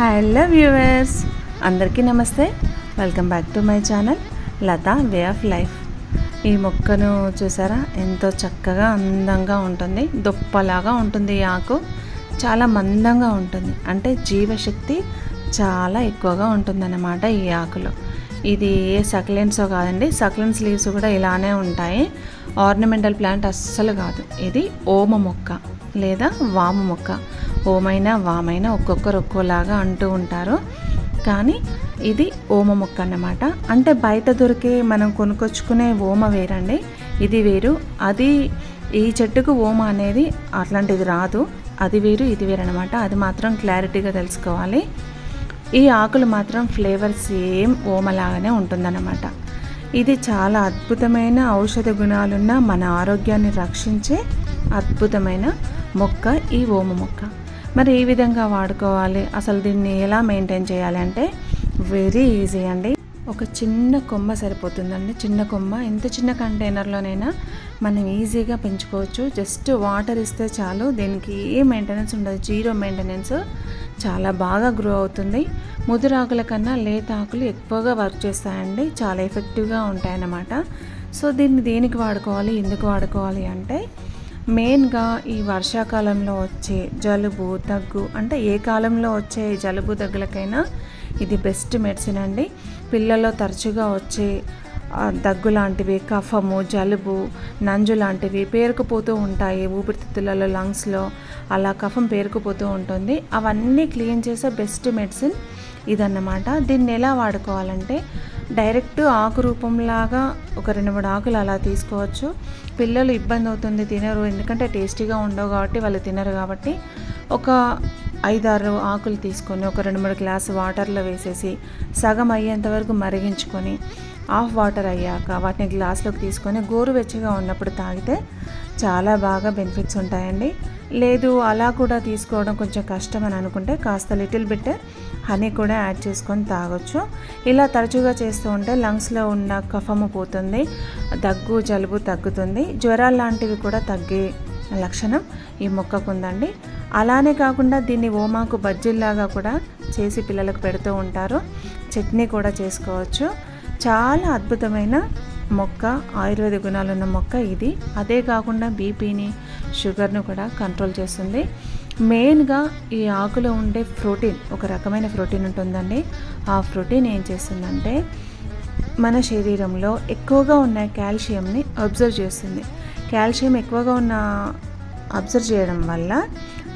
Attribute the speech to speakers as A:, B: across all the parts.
A: Hello viewers అందరికీ నమస్తే. Welcome back to my channel Latha way of life. ఈ మొక్కను చూసారా? ఎంతో చక్కగా అందంగా ఉంటుంది. దుప్పలాగా ఉంటుంది ఈ ఆకు. చాలా మందంగా ఉంటుంది. అంటే జీవశక్తి చాలా ఎక్కువగా ఉంటుందన్నమాట ఈ ఆకులో. ఇది ఏ సక్లెంట్సో కాదండి. సక్లెంట్స్ లీవ్స్ కూడా ఇలానే ఉంటాయి. ఆర్నమెంటల్ ప్లాంట్ అస్సలు కాదు. ఇది ఓమ మొక్క లేదా వామ మొక్క. ఓమైనా వామైనా ఒక్కొక్కరు ఒక్కోలాగా అంటూ ఉంటారు. కానీ ఇది ఓమ మొక్క అన్నమాట. అంటే బయట దొరికే మనం కొనుక్కొచ్చుకునే ఓమ వేరండి. ఇది వేరు. అది ఈ చెట్టుకు ఓమ అనేది అట్లాంటిది రాదు. అది వేరు ఇది వేరు అనమాట అది మాత్రం క్లారిటీగా తెలుసుకోవాలి. ఈ ఆకులు మాత్రం ఫ్లేవర్ సేమ్ ఓమలాగానే ఉంటుందన్నమాట. ఇది చాలా అద్భుతమైన ఔషధ గుణాలున్న మన ఆరోగ్యాన్ని రక్షించే అద్భుతమైన మొక్క ఈ ఓమ మొక్క. మరి ఏ విధంగా వాడుకోవాలి? అసలు దీన్ని ఎలా మెయింటైన్ చేయాలి అంటే వెరీ ఈజీ అండి. ఒక చిన్న కొమ్మ సరిపోతుందండి. చిన్న కొమ్మ. ఎంత చిన్న కంటైనర్లోనైనా మనం ఈజీగా పెంచుకోవచ్చు. జస్ట్ వాటర్ ఇస్తే చాలు. దీనికి ఏ మెయింటెనెన్స్ ఉండదు. జీరో మెయింటెనెన్స్ చాలా బాగా గ్రో అవుతుంది. ముదురాకుల కన్నా లేత ఆకులు ఎక్కువగా వర్క్ చేస్తాయండి. చాలా ఎఫెక్టివ్గా ఉంటాయన్నమాట. సో దీన్ని దేనికి వాడుకోవాలి? ఎందుకు వాడుకోవాలి అంటే మెయిన్గా ఈ వర్షాకాలంలో వచ్చే జలుబు దగ్గు అంటే ఏ కాలంలో వచ్చే జలుబు దగ్గులకైనా ఇది బెస్ట్ మెడిసిన్ అండి. పిల్లల్లో తరచుగా వచ్చే దగ్గు లాంటివి కఫము జలుబు నంజు లాంటివి పేరుకుపోతూ ఉంటాయి. ఊపిరితిత్తులలో లంగ్స్లో అలా కఫం పేరుకుపోతూ ఉంటుంది. అవన్నీ క్లీన్ చేసే బెస్ట్ మెడిసిన్ ఇదన్నమాట. దీన్ని ఎలా వాడుకోవాలంటే డైరెక్ట్ ఆకు రూపంలాగా ఒక రెండు మూడు ఆకులు అలా తీసుకోవచ్చు. పిల్లలు ఇబ్బంది అవుతుంది తినరు ఎందుకంటే టేస్టీగా ఉండవు కాబట్టి వాళ్ళు తినరు కాబట్టి ఒక ఐదారు ఆకులు తీసుకొని ఒక రెండు మూడు గ్లాసు వాటర్లో వేసేసి సగం అయ్యేంత వరకు మరిగించుకొని హాఫ్ వాటర్ అయ్యాక వాటిని గ్లాస్లోకి తీసుకొని గోరువెచ్చగా ఉన్నప్పుడు తాగితే చాలా బాగా బెనిఫిట్స్ ఉంటాయండి. లేదు అలా కూడా తీసుకోవడం కొంచెం కష్టం అని అనుకుంటే కాస్త లిటిల్ బిట్ హనీ కూడా యాడ్ చేసుకొని తాగొచ్చు. ఇలా తరచుగా చేస్తూ ఉంటే లంగ్స్లో ఉన్న కఫము పోతుంది దగ్గు జలుబు తగ్గుతుంది. జ్వరాలు లాంటివి కూడా తగ్గే లక్షణం ఈ మొక్కకు ఉందండి. అలానే కాకుండా దీన్ని ఓమాకు బజ్జీల్లాగా కూడా చేసి పిల్లలకు పెడుతూ ఉంటారు. చట్నీ కూడా చేసుకోవచ్చు. చాలా అద్భుతమైన మొక్క ఆయుర్వేద గుణాలున్న మొక్క ఇది. అదే కాకుండా బీపీని షుగర్ను కూడా కంట్రోల్ చేస్తుంది. మెయిన్గా ఈ ఆకులో ఉండే ప్రోటీన్ ఒక రకమైన ప్రోటీన్ ఉంటుందండి. ఆ ప్రోటీన్ ఏం చేస్తుందంటే మన శరీరంలో ఎక్కువగా ఉన్న కాల్షియంని అబ్జర్వ్ చేస్తుంది. కాల్షియం ఎక్కువగా ఉన్న అబ్జర్వ్ చేయడం వల్ల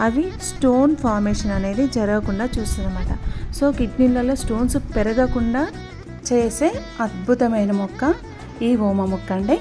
A: అవి స్టోన్ ఫార్మేషన్ అనేది జరగకుండా చూస్తుందన్నమాట. సో కిడ్నీలలో స్టోన్స్ పెరగకుండా చేసే అద్భుతమైన మొక్క ఈ ఓమ ముక్క అండి